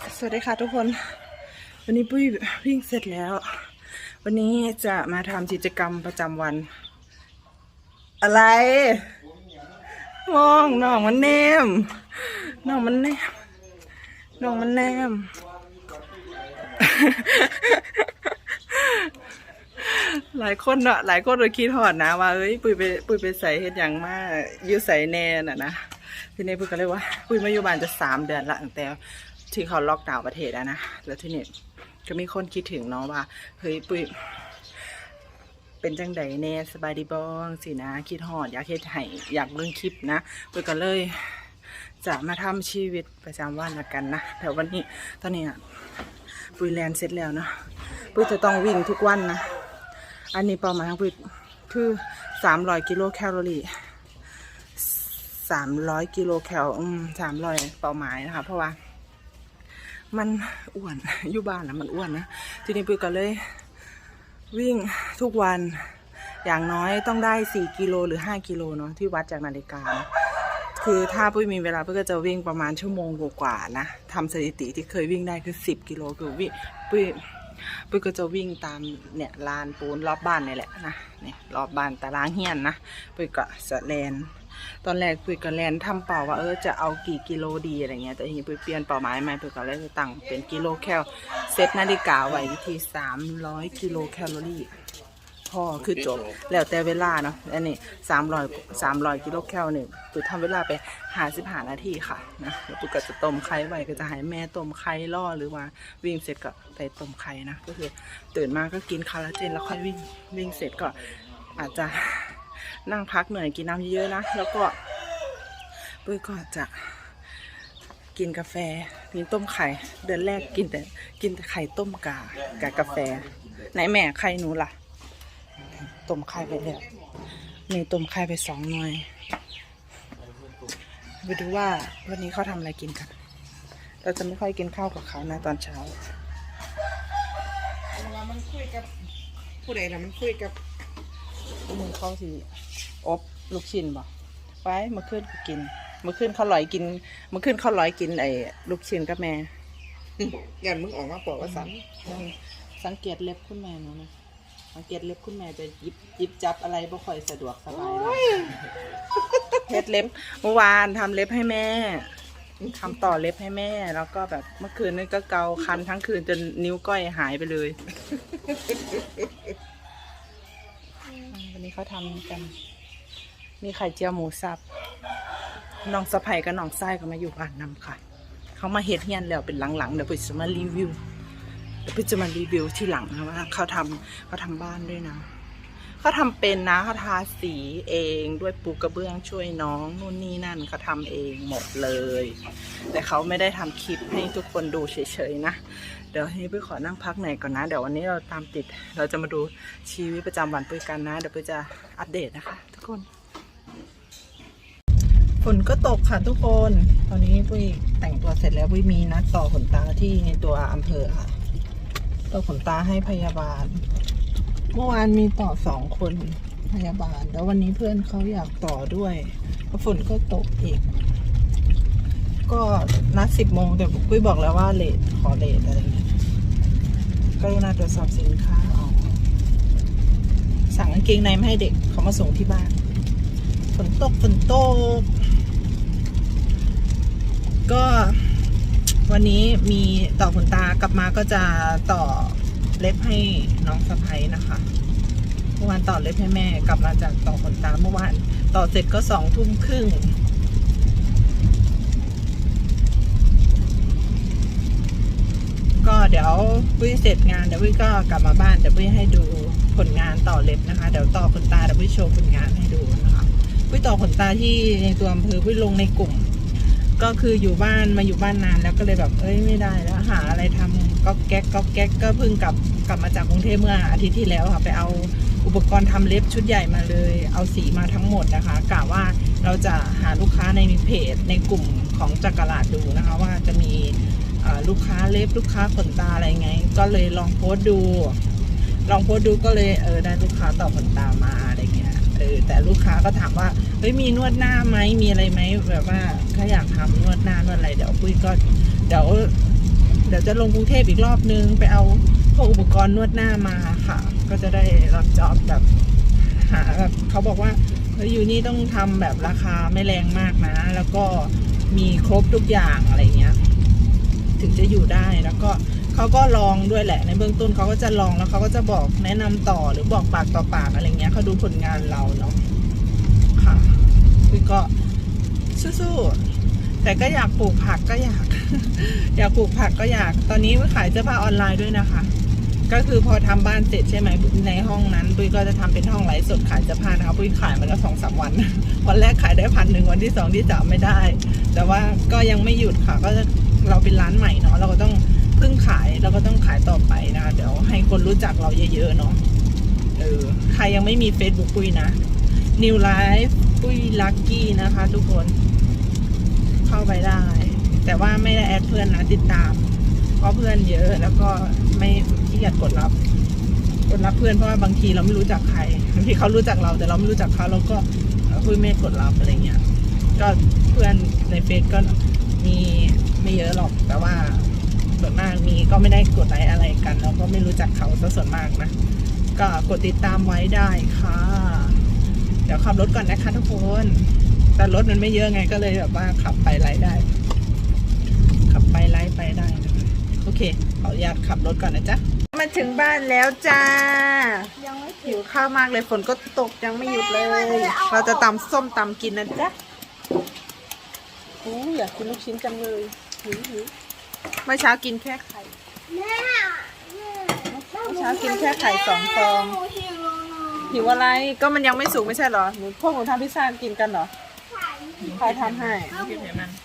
สวัสดีค่ะทุกคน วันนี้ปุ้ยวิ่งเสร็จแล้ว วันนี้จะมาทำกิจกรรมประจำวัน อะไร มองน้องมันแนมน้องมันแนมน้องมันแนมหลายคนเนาะหลายคนเลยคิดหอดนะว่าเอ้ยปุ้ยไปปุ้ยไปใส่เฮ็ดหยังมาอยู่ใส่แน่น่ะนะทีนี้ปุ้ยก็เลยว่าปุ้ยมาอยู่บ้านจะสามเดือนละตั้งแต่ ที่เขาล็อกดาวน์ประเทศอะนะแล้วที่นี้ก็มีคนคิดถึงเนาะว่าเฮ้ยปุ้ยเป็นจังใดแน่สบายดีบ้องสินะ คิดหอด อยากเฮ็ดให้อยากเบิ่องคลิปนะปุ้ยก็เลย จะมาทำชีวิตประจำวันละกันนะแต่วันนี้ตอนนี้อะปุ้ยแลนเสร็จแล้วเนาะปุ้ยจะต้องวิ่งทุกวันนะอันนี้เป้าหมายของปุ้ยคือสามร้อยกิโลแคลอรี่สามร้อยกิโลแคลอืมสามร้อยเป้าหมายนะคะเพราะว่า มันอ้วนอยู่บ้านนะมันอ้วนนะทีนี้ปุ้ยก็เลย วิ่งทุกวันอย่างน้อยต้องได้สี่กิโลหรือห้ากิโลเนาะที่วัดจากนาฬิกานะคือถ้าปุ้ยมีเวลาปุ้ยก็จะวิ่งประมาณชั่วโมงกว่าๆนะทำสถิติที่เคยวิ่งได้คือสิบกิโลคือวิ่งปุ้ยปุ้ยก็จะวิ่งตามเนี่ยลานปูนรอบบ้านนี่แหละนะเนี่ยรอบบ้านตารางเฮียนนะปุ้ยก็จะแลน ตอนแรกปุ้ยก็แลนทำเป่าว่าเออจะเอากี่กิโลดีอะไรเงี้ยแต่ทีนี้ปุ้ยเปลี่ยนเป้าหมายใหม่ปุ้ยก็เลยตั้งเป็นกิโลแคลเซตนาฬิกาไว้ที่สามร้อยกิโลแคลอรี่พอคือจบแล้วแต่เวลาเนาะอันนี้สามร้อยสามร้อยกิโลแคลเนี่ยปุ้ยทำเวลาไปหาสิบหานาทีค่ะนะแล้วปุ้ยก็จะต้มไข่ไว้ก็จะให้แม่ต้มไข่ล่อหรือว่าวิ่งเสร็จก็ไปต้มไข่นะก็คือตื่นมาก็กินคาราเจนแล้วค่อยวิ่งวิ่งเสร็จก็อาจจะ นั่งพักเหนื่อยกินน้ำเยอะๆนะ แล้วก็ปุ้ยก็จะกินกาแฟกินต้มไข่ เดือนแรกกินแต่กินแต่ไข่ต้มกากับกาแฟ ไหนแม่ไข่หนูล่ะ ต้มไข่ไปแล้วนี่ต้มไข่ไปสองหน่วยไปดูว่าวันนี้เขาทำอะไรกินกัน เราจะไม่ค่อยกินข้าวกับเขานะตอนเช้า เวลามันคุยกับผู้ใดนะมันคุยกับ มึงเขาสิอบลูกชิ้นบ่ไปเมื่อคืนก็กินเมื่อคืนเขาลอยกินเมื่อคืนเขาลอยกินไอ้ลูกชิ้นกับแม่ยันมึงออกมาบอกว่าสันสังเกตเล็บคุณแม่หนูนะสังเกตเล็บคุณแม่จะหยิบหยิบจับอะไรบ่ค่อยสะดวกสบายเลยเฮ็ดเล็บเมื่อวานทำเล็บให้แม่ทำต่อเล็บให้แม่ แล้วก็แบบเมื่อคืนนี่ก็เกาคันทั้งคืนจนนิ้วก้อยหายไปเลยวันนี้ เขาทำกัน มีไข่เจียวหมูสับน้องสะไผ่กับน้องไส้ก็มาอยู่บ้านนำค่ะ เขามาเฮ็ดเฮียนแล้วเป็นหลังๆเดี๋ยวไปจะมารีวิวเดี๋ยวไปจะมารีวิวที่หลังนะว่าเขาทำเขาทำบ้านด้วยนะ เขาทำเป็นนะเขาทาสีเองด้วยปูกระเบื้องช่วยน้องนู่นนี่นั่นเขาทำเองหมดเลย แต่เขาไม่ได้ทำคลิปให้ทุกคนดูเฉยๆนะเดี๋ยวทีนี้ปุ้ยขอนั่งพักหน่อยก่อนนะเดี๋ยววันนี้เราตามติด เราจะมาดูชีวิตประจำวันปุ้ยกันนะ เดี๋ยวปุ้ยจะอัปเดตนะคะ ทุกคนฝนก็ตกค่ะทุกคน ตอนนี้ปุ้ยแต่งตัวเสร็จแล้วปุ้ยมีนัดต่อขนตาที่ในตัวอำเภอค่ะต่อขนตาให้พยาบาล เมื่อวานมีต่อสองคนพยาบาล แล้ววันนี้เพื่อนเขาอยากต่อด้วยเพราะฝนก็ตกอีก ก็นัดสิบโมงแต่ปุ้ยบอกแล้วว่าเลทขอเลทอะไรเงี้ยก็รุณาตรวจสอบสินค้าออกสั่งกางเกงในมาให้เด็กเขามาส่งที่บ้าน ฝนตกฝนตก ก็วันนี้มีต่อขนตากลับมาก็จะต่อ เล็บให้น้องสะพ้ยนะคะเมื่อวานต่อเล็บให้แม่กลับมาจากต่อขนตาเมื่อวานต่อเสร็จก็สองทุ่มครึ่งก็เดี๋ยวปุ้ยเสร็จงานเดี๋ยวปุ้ยก็กลับมาบ้านเดี๋ยวปุ้ยให้ดูผลงานต่อเล็บนะคะ เดี๋ยวต่อขนตาเดี๋ยวปุ้ยโชว์ผลงานให้ดูนะคะปุ้ยต่อขนตาที่ในตัวอำเภอปุ้ยลงในกลุ่ม ก็คืออยู่บ้านมาอยู่บ้านนานแล้วก็เลยแบบเอ้ยไม่ได้แล้วหาอะไรทำก็แก๊กก็แก๊กก็เพิ่งกลับกลับมาจากกรุงเทพเมื่ออาทิตย์ที่แล้วค่ะไปเอาอุปกรณ์ทำเล็บชุดใหญ่มาเลย เอาสีมาทั้งหมดนะคะกะว่าเราจะหาลูกค้าในเพจในกลุ่มของจักรลาดดูนะคะ ว่าจะมีลูกค้าเล็บลูกค้าขนตาอะไรไง ก็เลยลองโพสต์ดู ลองโพสต์ดูก็เลยเออได้ลูกค้าต่อขนตามาอะไรเงี้ยเออแต่ลูกค้าก็ถามว่าเฮ้ยมีนวดหน้าไหมมีอะไรไหมแบบว่าถ้าอยากทำ นวดหน้านวดอะไรเดี๋ยวปุ้ยก็เดี๋ยวเดี๋ยวจะลงกรุงเทพอีกรอบนึง ไปเอาพวกอุปกรณ์นวดหน้ามาค่ะ ก็จะได้รับจอบแบบหาแบบเขาบอกว่าเฮ้ยอยู่นี่ต้องทำแบบราคาไม่แรงมากนะ แล้วก็มีครบทุกอย่างอะไรเงี้ย ถึงจะอยู่ได้แล้วก็เขาก็ลองด้วยแหละ ในเบื้องต้นเขาก็จะลองแล้วเขาก็จะบอกแนะนำต่อหรือบอกปากต่อปากอะไรเงี้ยเขาดูผลงานเราเนาะค่ะคือก็สู้ๆ แต่ก็อยากปลูกผักก็อยาก อยากปลูกผักก็อยาก ตอนนี้ขายเสื้อผ้าออนไลน์ด้วยนะคะ ก็คือพอทำบ้านเสร็จใช่ไหมในห้องนั้นปุ้ยก็จะทำเป็นห้องไลฟ์สดขายเสื้อผ้านะคะปุ้ยขายมาแล้วสองสามวัน วันแรกขายได้พันหนึ่งวันที่สองที่สามไม่ได้ แต่ว่าก็ยังไม่หยุดค่ะ ก็จะเราเป็นร้านใหม่เนาะเราก็ต้องเพิ่งขายเราก็ต้องขายต่อไปนะคะเดี๋ยวให้คนรู้จักเราเยอะๆเนาะเออใครยังไม่มี Facebook ปุ้ยนะ New Life ปุ้ยลักกี้นะคะ ทุกคน เข้าไปได้ แต่ว่าไม่ได้แอดเพื่อนนะติดตาม เพราะเพื่อนเยอะแล้วก็ไม่ขี้เกียจกดรับกดรับเพื่อนเพราะว่าบางทีเราไม่รู้จักใครบางทีเขารู้จักเราแต่เราไม่รู้จักเขาเราก็คุยไม่กดรับอะไรเงี้ยก็เพื่อนในเฟซก็มีไม่เยอะหรอกแต่ว่าส่วนมากมีก็ไม่ได้กดไลค์อะไรกันแล้วก็ไม่รู้จักเขาซะส่วนมากนะก็กดติดตามไว้ได้ค่ะ เดี๋ยวขับรถก่อนนะคะทุกคน แต่รถมันไม่เยอะไงก็เลยแบบว่าขับไปไลค์ได้ ขับไปไลค์ไปได้นะคะโอเคขออนุญาตขับรถก่อนนะจ๊ะมาถึงบ้านแล้วจ้ายังไม่หิวข้าวมากเลยฝนก็ตกยังไม่หยุดเลย เราจะตำส้มตำกินนะจ๊ะโอ้อยากกินลูกชิ้นจังเลยหิวหิวเมื่อเช้ากินแค่ไข่แม่เมื่อเช้ากินแค่ไข่สองฟองหิวหิวอะไรก็มันยังไม่สุกไม่ใช่เหรอหนูพวกหนูทำพิซซ่ากินกันเหรอ ใครทำให้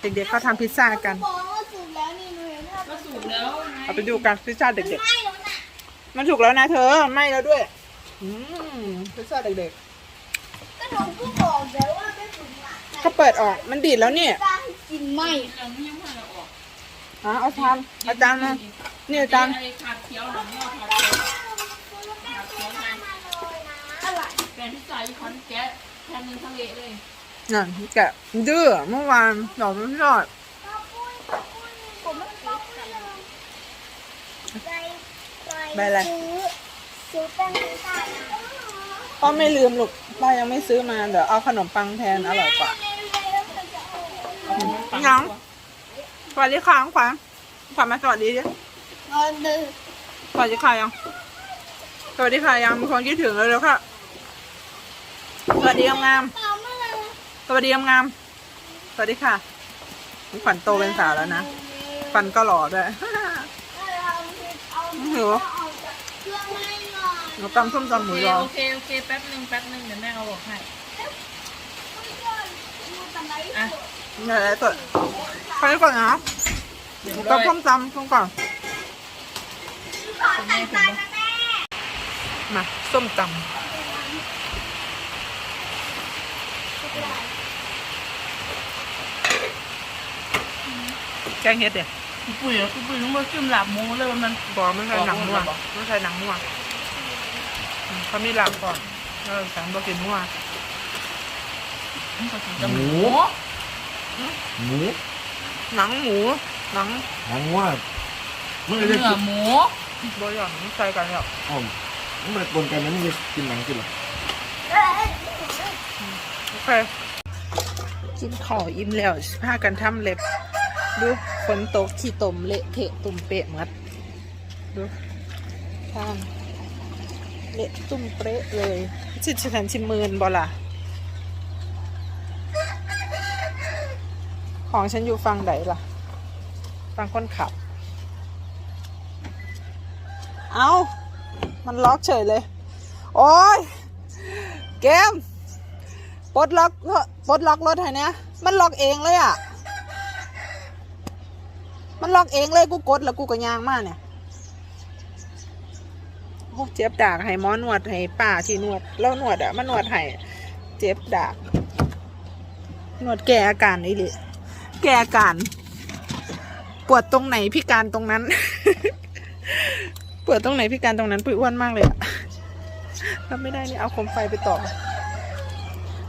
เด็กๆเขาทำพิซซ่ากันบอกว่าสุกแล้วนี่หนูเห็นภาพถูกแล้วไงเอาไปดูกันพิซซ่าเด็กไม่แล้วน่ะๆ มันถูกแล้วนะเธอไหม่แล้วด้วย อืมพิซซ่าเด็กก็หนูก็บอกแล้วว่าไม่สุกอะๆเขาเปิดออกมันดีดแล้วเนี่ยกล้าให้กินไหมเราไม่ยังไม่เราออกอ๋อเอาทำอาจารย์มานี่อาจารย์ไอ้ขาดเคี้ยวหลังเนี่ยขาดเคี้ยวอะไรแฟนที่ใส่คอนแก๊สแทนนึงทะเลเลย นั่นแกะดื้อเมื่อวานหนอนไม่รอดผมไม่ชอบไปใบอะไรซื้อซื้อแป้งพิซซ่าป้าไม่ลืมลูกป้ายังไม่ซื้อมาเดี๋ยวเอาขนมปังแทนอร่อยกว่ายังสวัสดีค่ะน้องขวัญขวัญมาสวัสดีดินอนดึกสวัสดีค่ะยังสวัสดีค่ะยังมีคนคิดถึงแล้วแล้วค่ะสวัสดีงามเปล่าเมื่อไหร่ๆ สวัสดีงามๆสวัสดีค่ะน้องขวัญโตเป็นสาวแล้วนะฟันก็หล่อด้วยหิวเครื่องไม่หน่อยหนูตำส้มตำหโอมูเคยอโอเคโอเคแป๊บนึงแป๊บนึงเดี๋ยวแม่เอาบอกให้อะเดี๋ยวอะไรตัวไปก่อนนะหนูตำส้มตำส้มก่อนขอตังค์ตายนะแม่มาส้มตำ แกงเห็ดเดี๋ยวพี่ปุ๋ยอะพี่ปุ๋ยนึกว่าจิ้มหลับหมูเลยมัน บอกไม่ใช่หนังมั่วบอก ไม่ใช่หนังมั่วอืมเขามีหลักก่อนแล้วแสงบอกกินมั่วหมูหมูหนังหมู หนังหนังว่ามันเนื้จะกิอนหมูบอยอนไม่ใช่กันหรอกอ๋อมันเป็นกลไกนั้นมันจะกินหนังกินหรอโอเค กินข้าวอิ่มแล้วพากันทำเล็บ ดูฝนตกขี้ตมเละเทะตุ่มเปะหมัดดูทางเละตุ่มเปะเลยชิดฉันชิมืนบอล่ะ ของฉันอยู่ฟังไหนล่ะ ฟังคนขับ เอามันล็อกเฉยเลย โอ้ยเกมปลดล็อกปลดล็อกรถให้เนี่ยมันล็อกเองเลยอะ มันล็อกเองเลยกูกดแล้วกูก็ยางมากเนี่ยโอ้เจ็บดากให้หมอนวดให้ป้าที่นวดแล้วนวดอะมันนวดให้เจ็บดากนวดแก้อาการนี่เลยแก้อาการปวดตรงไหนพิการตรงนั้น ปวดตรงไหนพิการตรงนั้นปุ๋ยอ้วนมากเลยอะรับไม่ได้นี่เอาโคมไฟไปต่อ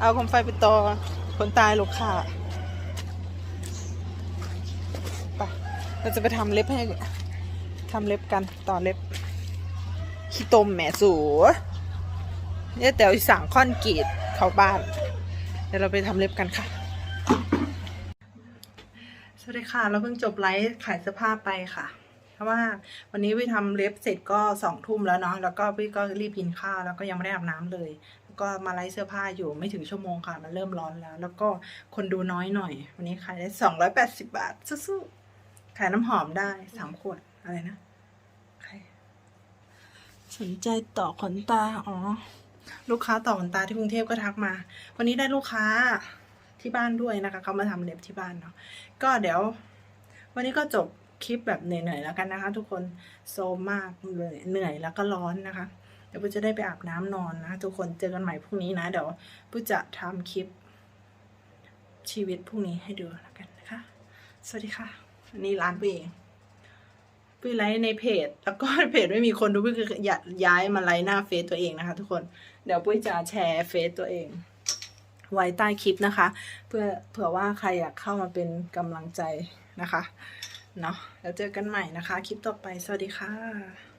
เอาโคมไฟไปต่อคนตายหลูกค่ะ ไป เราจะไปทำเล็บให้ทำเล็บกันต่อเล็บขี้ตมแหมสูเนี่ยแต่สั่งคอนกรีตเขาบ้าน เดี๋ยวเราไปทำเล็บกันค่ะ สวัสดีค่ะ เราเพิ่งจบไลฟ์ขายเสื้อผ้าไปค่ะ เพราะว่าวันนี้วิทำเล็บเสร็จก็สองทุ่มแล้วเนาะ แล้วก็พี่ก็รีบกินข้าวแล้วก็ยังไม่ได้อาบน้ำเลย แล้วก็มาไลฟ์เสื้อผ้าอยู่ไม่ถึงชั่วโมงค่ะ มันเริ่มร้อนแล้ว แล้วก็คนดูน้อยหน่อย วันนี้ขายได้สองร้อยแปดสิบาทสู้ๆ ขายน้ำหอมได้สามขวดอะไรนะใครสนใจต่อขนตา อ๋อ ลูกค้าต่อขนตาที่กรุงเทพก็ทักมา วันนี้ได้ลูกค้าที่บ้านด้วยนะคะ เขามาทำเล็บที่บ้านเนาะ ก็เดี๋ยว วันนี้ก็จบคลิปแบบเหนื่อยๆแล้วกันนะคะ ทุกคนโซมมากเลยเหนื่อยแล้วก็ร้อนนะคะ เดี๋ยวปุ้ยจะได้ไปอาบน้ำนอนนะทุกคนเจอกันใหม่พรุ่งนี้นะ เดี๋ยวปุ้ยจะทำคลิปชีวิตพรุ่งนี้ให้ดูแล้วกันนะคะ สวัสดีค่ะ อันนี้ร้านปุ้ยเองปุ้ยไลฟ์ในเพจ แล้วก็เพจไม่มีคนดูพี่คือย,ย้ายมาไลฟ์หน้าเฟซตัวเองนะคะ ทุกคนเดี๋ยวปุ้ยจะแชร์เฟซตัวเอง ไว้ใต้คลิปนะคะ เพื่อเผื่อว่าใครอยากเข้ามาเป็นกำลังใจนะคะเนาะแล้วเจอกันใหม่นะคะ คลิปต่อไปสวัสดีค่ะ